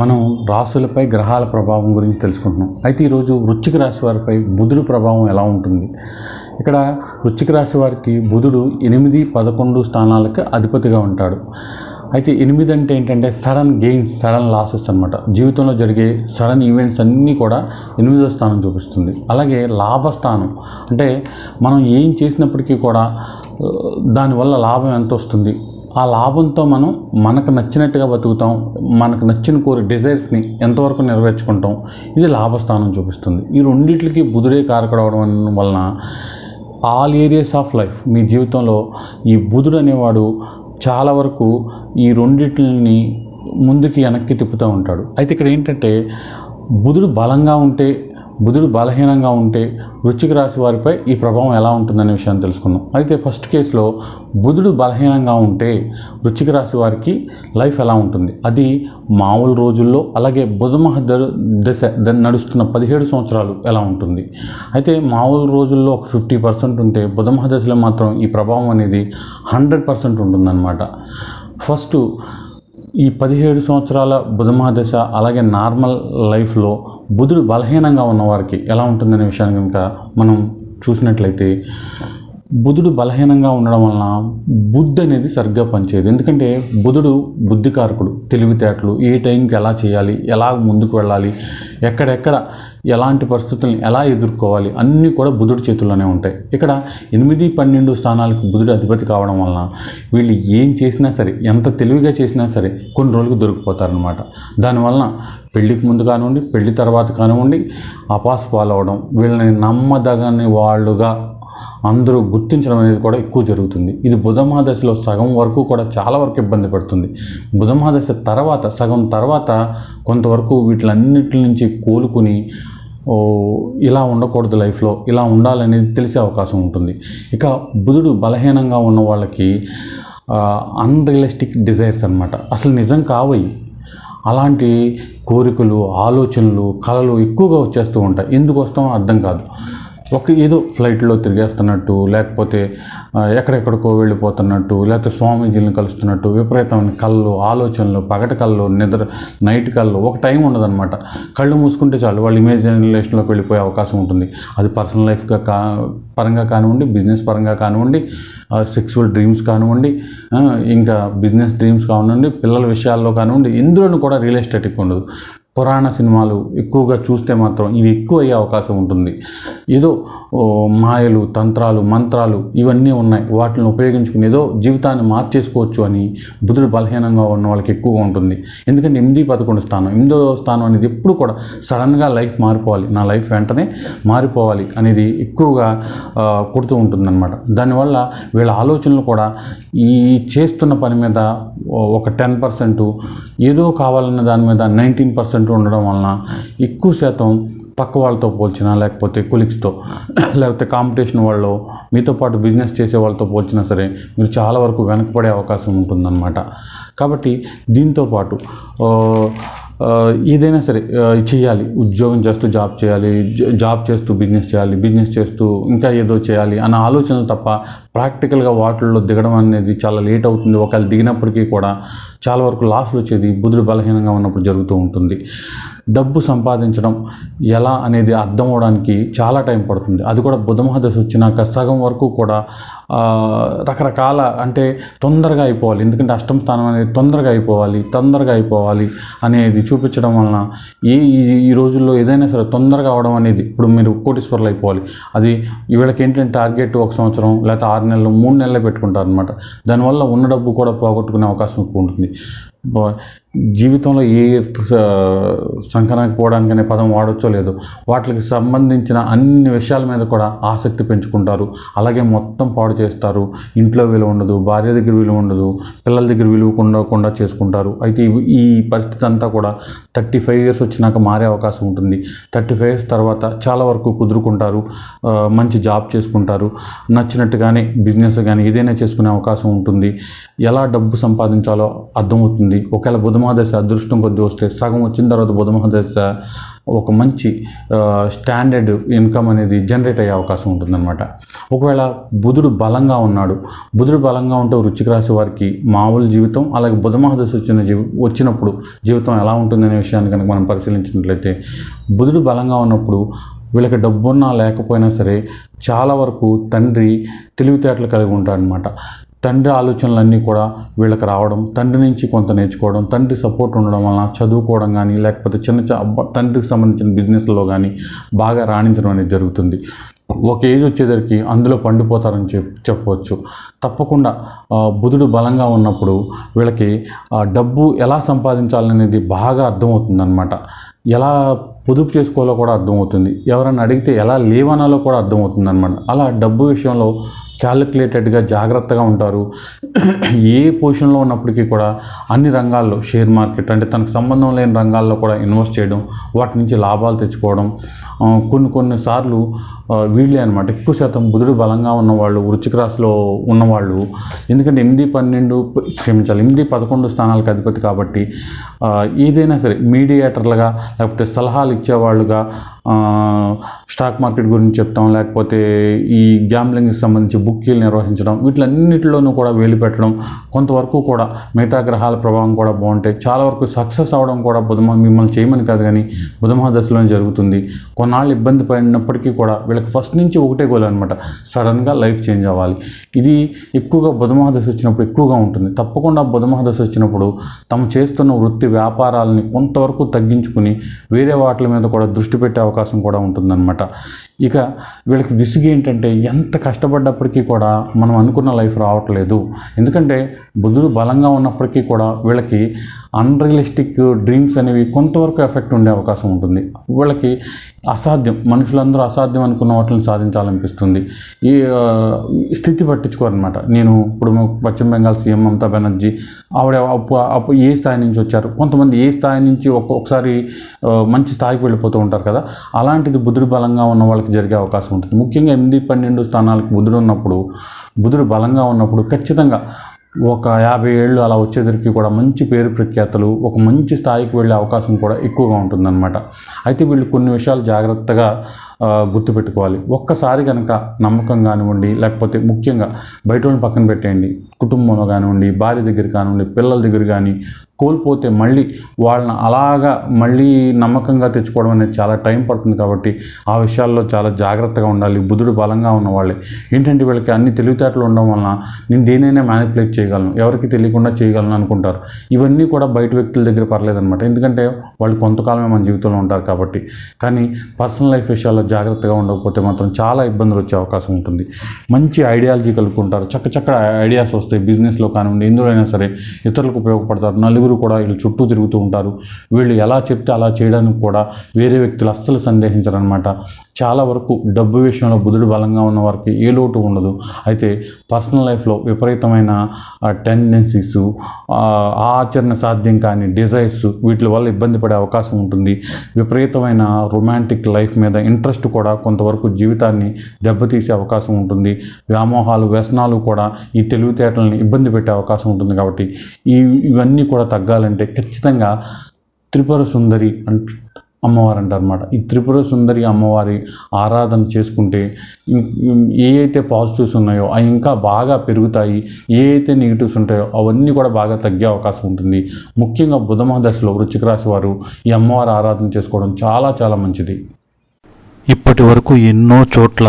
మనం రాసులపై గ్రహాల ప్రభావం గురించి తెలుసుకుంటున్నాం. అయితే ఈరోజు వృశ్చిక రాశి వారిపై బుధుడు ప్రభావం ఎలా ఉంటుంది? ఇక్కడ వృశ్చిక రాశి వారికి బుధుడు ఎనిమిది పదకొండు స్థానాలకు అధిపతిగా ఉంటాడు. అయితే ఎనిమిది అంటే ఏంటంటే సడన్ గెయిన్స్ సడన్ లాసెస్ అనమాట జీవితంలో జరిగే సడన్ ఈవెంట్స్ అన్నీ కూడా ఎనిమిదో స్థానం చూపిస్తుంది. అలాగే లాభస్థానం అంటే మనం ఏం చేసినప్పటికీ కూడా దానివల్ల లాభం ఎంత వస్తుంది? ఆ లాభంతో మనం మనకు నచ్చినట్టుగా బతుకుతాం మనకు నచ్చిన కోరి డిజైర్స్ని ఎంతవరకు నెరవేర్చుకుంటాం ఇది లాభస్థానం చూపిస్తుంది. ఈ రెండింటికి బుధుడే కారకడవడం వలన ఆల్ ఏరియాస్ ఆఫ్ లైఫ్ మీ జీవితంలో ఈ బుధుడు అనేవాడు చాలా వరకు ఈ రెండింటిని ముందుకి వెనక్కి తిప్పుతూ ఉంటాడు. అయితే ఇక్కడ ఏంటంటే బుధుడు బలంగా ఉంటే బుధుడు బలహీనంగా ఉంటే వృశ్చిక రాశి వారిపై ఈ ప్రభావం ఎలా ఉంటుందనే విషయాన్ని తెలుసుకుందాం. అయితే ఫస్ట్ కేసులో బుధుడు బలహీనంగా ఉంటే వృశ్చిక రాశి వారికి లైఫ్ ఎలా ఉంటుంది? అది మామూలు రోజుల్లో అలాగే బుధమహ దశ నడుస్తున్న పదిహేడు సంవత్సరాలు ఎలా ఉంటుంది? అయితే మామూలు రోజుల్లో ఒక ఫిఫ్టీ పర్సెంట్ ఉంటే బుధమహ దశలో మాత్రం ఈ ప్రభావం అనేది హండ్రెడ్ పర్సెంట్ ఉంటుందన్నమాట. ఫస్ట్ ఈ పదిహేడు సంవత్సరాల బుధమహాదశ అలాగే నార్మల్ లైఫ్లో బుధుడు బలహీనంగా ఉన్నవారికి ఎలా ఉంటుందనే విషయాన్ని కనుక మనం చూసినట్లయితే బుధుడు బలహీనంగా ఉండడం వలన బుద్ధి అనేది సరిగ్గా పనిచేయదు. ఎందుకంటే బుధుడు బుద్ధికారకుడు తెలివితేటలు ఏ టైంకి ఎలా చేయాలి ఎలా ముందుకు వెళ్ళాలి ఎక్కడెక్కడ ఎలాంటి పరిస్థితుల్ని ఎలా ఎదుర్కోవాలి? అన్నీ కూడా బుధుడి చేతుల్లోనే ఉంటాయి. ఇక్కడ ఎనిమిది పన్నెండు స్థానాలకు బుధుడు అధిపతి కావడం వలన వీళ్ళు ఏం చేసినా సరే ఎంత తెలివిగా చేసినా సరే కొన్ని రోజులకు దొరికిపోతారనమాట దానివలన పెళ్ళికి ముందు కానివ్వండి పెళ్ళి తర్వాత కానివ్వండి అపాస్ పాలవడం వీళ్ళని నమ్మదగని వాళ్ళుగా అందరూ గుర్తించడం అనేది కూడా ఎక్కువ జరుగుతుంది. ఇది బుధమహాదశలో సగం వరకు కూడా చాలా వరకు ఇబ్బంది పడుతుంది. బుధమహాదశ తర్వాత సగం తర్వాత కొంతవరకు వీటిలన్నిటి నుంచి కోలుకుని ఇలా ఉండకూడదు లైఫ్లో ఇలా ఉండాలనేది తెలిసే అవకాశం ఉంటుంది. ఇక బుధుడు బలహీనంగా ఉన్న వాళ్ళకి అన్రియలిస్టిక్ డిజైర్స్ అన్నమాట. అసలు నిజం కావయి అలాంటి కోరికలు ఆలోచనలు కళలు ఎక్కువగా వచ్చేస్తూ ఉంటాయి. ఎందుకు వస్తామో అర్థం కాదు. ఒక ఏదో ఫ్లైట్లో తిరిగేస్తున్నట్టు లేకపోతే ఎక్కడెక్కడికో వెళ్ళిపోతున్నట్టు లేకపోతే స్వామీజీలను కలుస్తున్నట్టు విపరీతమైన కళ్ళు ఆలోచనలు పగటి కళ్ళు నిద్ర నైట్ కళ్ళు ఒక టైం ఉండదన్నమాట. కళ్ళు మూసుకుంటే చాలు వాళ్ళు ఇమేజినేషన్లోకి వెళ్ళిపోయే అవకాశం ఉంటుంది. అది పర్సనల్ లైఫ్గా కా పరంగా కానివ్వండి బిజినెస్ పరంగా కానివ్వండి సెక్సువల్ డ్రీమ్స్ కానివ్వండి ఇంకా బిజినెస్ డ్రీమ్స్ కానివ్వండి పిల్లల విషయాల్లో కానివ్వండి ఇందులోనూ కూడా రియల్ ఎస్టేటిక్ ఉండదు. పురాణ సినిమాలు ఎక్కువగా చూస్తే మాత్రం ఇవి ఎక్కువ అయ్యే అవకాశం ఉంటుంది. ఏదో మాయలు తంత్రాలు మంత్రాలు ఇవన్నీ ఉన్నాయి. వాటిని ఉపయోగించుకుని ఏదో జీవితాన్ని మార్చేసుకోవచ్చు అని బుధుడు బలహీనంగా ఉన్న వాళ్ళకి ఎక్కువగా ఉంటుంది. ఎందుకంటే ఎనిమిది పదకొండు స్థానం. ఎనిమిదో స్థానం అనేది ఎప్పుడు కూడా సడన్గా లైఫ్ మారిపోవాలి. నా లైఫ్ వెంటనే మారిపోవాలి అనేది ఎక్కువగా కుడుతూ కొడుతూ ఉంటుందన్నమాట. దానివల్ల వీళ్ళ ఆలోచనలు కూడా ఈ చేస్తున్న పని మీద ఒక టెన్ పర్సెంట్ ఏదో కావాలన్న దాని మీద నైన్టీన్ పర్సెంట్ ఉండడం వలన ఎక్కువ శాతం పక్క వాళ్ళతో పోల్చినా లేకపోతే కొలిక్స్తో లేకపోతే కాంపిటీషన్ వాళ్ళు మీతో పాటు బిజినెస్ చేసే వాళ్ళతో పోల్చినా సరే మీరు చాలా వరకు వెనకపడే అవకాశం ఉంటుందన్నమాట. కాబట్టి దీంతో పాటు ఏదైనా సరే చేయాలి. ఉద్యోగం చేస్తూ జాబ్ చేయాలి జాబ్ చేస్తూ బిజినెస్ చేయాలి బిజినెస్ చేస్తూ ఇంకా ఏదో చేయాలి అన్న ఆలోచన తప్ప ప్రాక్టికల్గా వాటిల్లో దిగడం అనేది చాలా లేట్ అవుతుంది. ఒకవేళ దిగినప్పటికీ కూడా చాలా వరకు లాస్లు వచ్చేది బుద్ధుడు బలహీనంగా ఉన్నప్పుడు జరుగుతూ ఉంటుంది. డబ్బు సంపాదించడం ఎలా అనేది అర్థం అవడానికి చాలా టైం పడుతుంది. అది కూడా బుధమహదశ వచ్చినాక సగం వరకు కూడా రకరకాల అంటే తొందరగా అయిపోవాలి. ఎందుకంటే అష్టమ స్థానం అనేది తొందరగా అయిపోవాలి తొందరగా అయిపోవాలి అనేది చూపించడం వలన ఈ ఈ- ఈ రోజుల్లో ఏదైనా సరే తొందరగా అవడం అనేది ఇప్పుడు మీరు కోటీశ్వర్లు అయిపోవాలి. అది వీళ్ళకి ఏంటంటే టార్గెట్ ఒక సంవత్సరం లేకపోతే ఆరు నెలలు మూడు నెలలు పెట్టుకుంటారు అనమాట దానివల్ల ఉన్న డబ్బు కూడా పోగొట్టుకునే అవకాశం ఉంటుంది. జీవితంలో ఏ ఆ, పోవడానికి అనే పదం వాడచ్చో లేదో వాటికి సంబంధించిన అన్ని విషయాల మీద కూడా ఆసక్తి పెంచుకుంటారు. అలాగే మొత్తం పాడు చేస్తారు. ఇంట్లో విలువ ఉండదు భార్య దగ్గర విలువ ఉండదు పిల్లల దగ్గర విలువ ఉండకుండా చేసుకుంటారు. అయితే ఈ పరిస్థితి అంతా కూడా థర్టీ ఫైవ్ ఇయర్స్ వచ్చినాక మారే అవకాశం ఉంటుంది. థర్టీ ఫైవ్ ఇయర్స్ తర్వాత చాలా వరకు కుదురుకుంటారు. మంచి జాబ్ చేసుకుంటారు. నచ్చినట్టుగానే బిజినెస్ కానీ ఏదైనా చేసుకునే అవకాశం ఉంటుంది. ఎలా డబ్బు సంపాదించాలో అర్థమవుతుంది. ఒకవేళ బుధమహాదశ అదృష్టం కొద్ది వస్తే సగం వచ్చిన తర్వాత బుధమహాదశ ఒక మంచి స్టాండర్డ్ ఇన్కమ్ అనేది జనరేట్ అయ్యే అవకాశం ఉంటుందన్నమాట. ఒకవేళ బుధుడు బలంగా ఉన్నాడు బుధుడు బలంగా ఉంటే వృచ్చిక రాశి వారికి మామూలు జీవితం అలాగే బుధ వచ్చిన జీవి వచ్చినప్పుడు జీవితం ఎలా ఉంటుందనే విషయాన్ని కనుక మనం పరిశీలించినట్లయితే బుధుడు బలంగా ఉన్నప్పుడు వీళ్ళకి డబ్బున్నా లేకపోయినా సరే చాలా వరకు తండ్రి తెలివితేటలు కలిగి ఉంటాడనమాట తండ్రి ఆలోచనలన్నీ కూడా వీళ్ళకి రావడం తండ్రి నుంచి కొంత నేర్చుకోవడం తండ్రి సపోర్ట్ ఉండడం వలన చదువుకోవడం కానీ లేకపోతే చిన్న చిన్న తండ్రికి సంబంధించిన బిజినెస్లో కానీ బాగా రాణించడం అనేది జరుగుతుంది. ఒక ఏజ్ వచ్చేసరికి అందులో పండిపోతారని చెప్ చెప్పవచ్చు. తప్పకుండా బుధుడు బలంగా ఉన్నప్పుడు వీళ్ళకి డబ్బు ఎలా సంపాదించాలనేది బాగా అర్థమవుతుందన్నమాట. ఎలా పొదుపు చేసుకోవాలో కూడా అర్థమవుతుంది. ఎవరైనా అడిగితే ఎలా లేవనాలో కూడా అర్థమవుతుంది అనమాట అలా డబ్బు విషయంలో క్యాలిక్యులేటెడ్గా జాగ్రత్తగా ఉంటారు. ఏ పొజిషన్లో ఉన్నప్పటికీ కూడా అన్ని రంగాల్లో షేర్ మార్కెట్ అంటే తనకు సంబంధం లేని రంగాల్లో కూడా ఇన్వెస్ట్ చేయడం వాటి నుంచి లాభాలు తెచ్చుకోవడం కొన్ని కొన్ని సార్లు వీళ్ళే అనమాట ఎక్కువ శాతం బుధుడు బలంగా ఉన్నవాళ్ళు వృచ్చిక రాశిలో ఉన్నవాళ్ళు. ఎందుకంటే ఎనిమిది పన్నెండు క్షమించాలి ఎనిమిది పదకొండు స్థానాలకు అధిపతి కాబట్టి ఏదైనా సరే మీడియేటర్లుగా లేకపోతే సలహాలు ఇచ్చేవాళ్ళుగా స్టాక్ మార్కెట్ గురించి చెప్తాం లేకపోతే ఈ గ్యాంబ్లింగ్కి సంబంధించి బుక్కీలు నిర్వహించడం వీటిలన్నిటిలోనూ కూడా వేలు పెట్టడం కొంతవరకు కూడా మిగతా గ్రహాల ప్రభావం కూడా బాగుంటాయి చాలా వరకు సక్సెస్ అవడం కూడా బుధమ మిమ్మల్ని చేయమని కాదు కానీ బుధమహ దశలోనే జరుగుతుంది. కొన్నాళ్ళు ఇబ్బంది పడినప్పటికీ కూడా వీళ్ళకి ఫస్ట్ నుంచి ఒకటే గోల్ అనమాట సడన్గా లైఫ్ చేంజ్ అవ్వాలి. ఇది ఎక్కువగా బుధమహ దశ వచ్చినప్పుడు ఎక్కువగా ఉంటుంది. తప్పకుండా బుధమహ దశ వచ్చినప్పుడు తమ చేస్తున్న వృత్తి వ్యాపారాలని కొంతవరకు తగ్గించుకుని వేరే వాటి మీద కూడా దృష్టి పెట్టే అవకాశం కూడా ఉంటుందన్నమాట. ఇక వీళ్ళకి విసుగు ఏంటంటే ఎంత కష్టపడ్డప్పటికీ కూడా మనం అనుకున్న లైఫ్ రావట్లేదు. ఎందుకంటే బుధుడు బలంగా ఉన్నప్పటికీ కూడా వీళ్ళకి అన్రియలిస్టిక్ డ్రీమ్స్ అనేవి కొంతవరకు ఎఫెక్ట్ ఉండే అవకాశం ఉంటుంది. వీళ్ళకి అసాధ్యం. మనుషులందరూ అసాధ్యం అనుకున్న వాటిని సాధించాలనిపిస్తుంది. ఈ స్థితి పట్టించుకోరనమాట నేను ఇప్పుడు పశ్చిమ బెంగాల్ సీఎం మమతా బెనర్జీ ఆవిడ అప్పు ఏ స్థాయి నుంచి వచ్చారు? కొంతమంది ఏ స్థాయి నుంచి ఒక్కొక్కసారి మంచి స్థాయికి వెళ్ళిపోతూ ఉంటారు కదా? అలాంటిది బుధుడు బలంగా ఉన్న వాళ్ళకి జరిగే అవకాశం ఉంటుంది. ముఖ్యంగా ఎనిమిది పన్నెండు స్థానాలకు బుధుడు ఉన్నప్పుడు బుధుడు బలంగా ఉన్నప్పుడు ఖచ్చితంగా ఒక యాభై ఏళ్ళు అలా వచ్చేదరికి కూడా మంచి పేరు ప్రఖ్యాతలు ఒక మంచి స్థాయికి వెళ్ళే అవకాశం కూడా ఎక్కువగా ఉంటుందన్నమాట. అయితే వీళ్ళు కొన్ని విషయాలు జాగ్రత్తగా గుర్తుపెట్టుకోవాలి. ఒక్కసారి కనుక నమ్మకం కానివ్వండి లేకపోతే ముఖ్యంగా బయట వాళ్ళని పక్కన పెట్టేయండి. కుటుంబంలో కానివ్వండి భార్య దగ్గర కానివ్వండి పిల్లల దగ్గర కానీ కోల్పోతే మళ్ళీ వాళ్ళని అలాగా మళ్ళీ నమ్మకంగా తెచ్చుకోవడం అనేది చాలా టైం పడుతుంది కాబట్టి ఆ విషయాల్లో చాలా జాగ్రత్తగా ఉండాలి. బుధుడు బలంగా ఉన్న వాళ్ళే ఏంటంటే వీళ్ళకి అన్ని తెలివితేటలు ఉండడం వలన నేను దేనైనా మ్యానిపులేట్ చేయగలను ఎవరికి తెలియకుండా చేయగలను అనుకుంటారు. ఇవన్నీ కూడా బయట వ్యక్తుల దగ్గర పర్లేదనమాట ఎందుకంటే వాళ్ళు కొంతకాలమే మన జీవితంలో ఉంటారు కాబట్టి. కానీ పర్సనల్ లైఫ్ విషయాల్లో జాగ్రత్తగా ఉండకపోతే మాత్రం చాలా ఇబ్బందులు వచ్చే అవకాశం ఉంటుంది. మంచి ఐడియాలజీ కలుపుకుంటారు. చక్క చక్క ఐడియాస్ వస్తాయి. బిజినెస్లో కానివ్వండి ఎందులో అయినా సరే ఇతరులకు ఉపయోగపడతారు. నలుగురు కూడా వీళ్ళు చుట్టూ తిరుగుతూ ఉంటారు. వీళ్ళు ఎలా చెప్తే అలా చేయడానికి కూడా వేరే వ్యక్తులు అస్సలు సందేహించరనమాట చాలా వరకు డబ్బు విషయంలో బుధుడు బలంగా ఉన్న వారికి ఏ లోటు ఉండదు. అయితే పర్సనల్ లైఫ్లో విపరీతమైన టెండెన్సీస్ ఆచరణ సాధ్యం కాని డిజైర్స్ వీటి వల్ల ఇబ్బంది పడే అవకాశం ఉంటుంది. విపరీతమైన రొమాంటిక్ లైఫ్ మీద ఇంట్రెస్ట్ కూడా కొంతవరకు జీవితాన్ని దెబ్బతీసే అవకాశం ఉంటుంది. వ్యామోహాలు వ్యసనాలు కూడా ఈ తెలివితేటలని ఇబ్బంది పెట్టే అవకాశం ఉంటుంది కాబట్టి ఈ ఇవన్నీ కూడా తగ్గాలంటే ఖచ్చితంగా త్రిపుర సుందరి అంట అమ్మవారు అంటారనమాట ఈ త్రిపుర సుందరి అమ్మవారి ఆరాధన చేసుకుంటే ఏ అయితే పాజిటివ్స్ ఉన్నాయో అవి ఇంకా బాగా పెరుగుతాయి ఏ అయితే నెగిటివ్స్ ఉంటాయో అవన్నీ కూడా బాగా తగ్గే అవకాశం ఉంటుంది. ముఖ్యంగా బుధమహ దశలో వృశ్చిక రాశి వారు ఈ అమ్మవారి ఆరాధన చేసుకోవడం చాలా చాలా మంచిది. ఇప్పటి వరకు ఎన్నో చోట్ల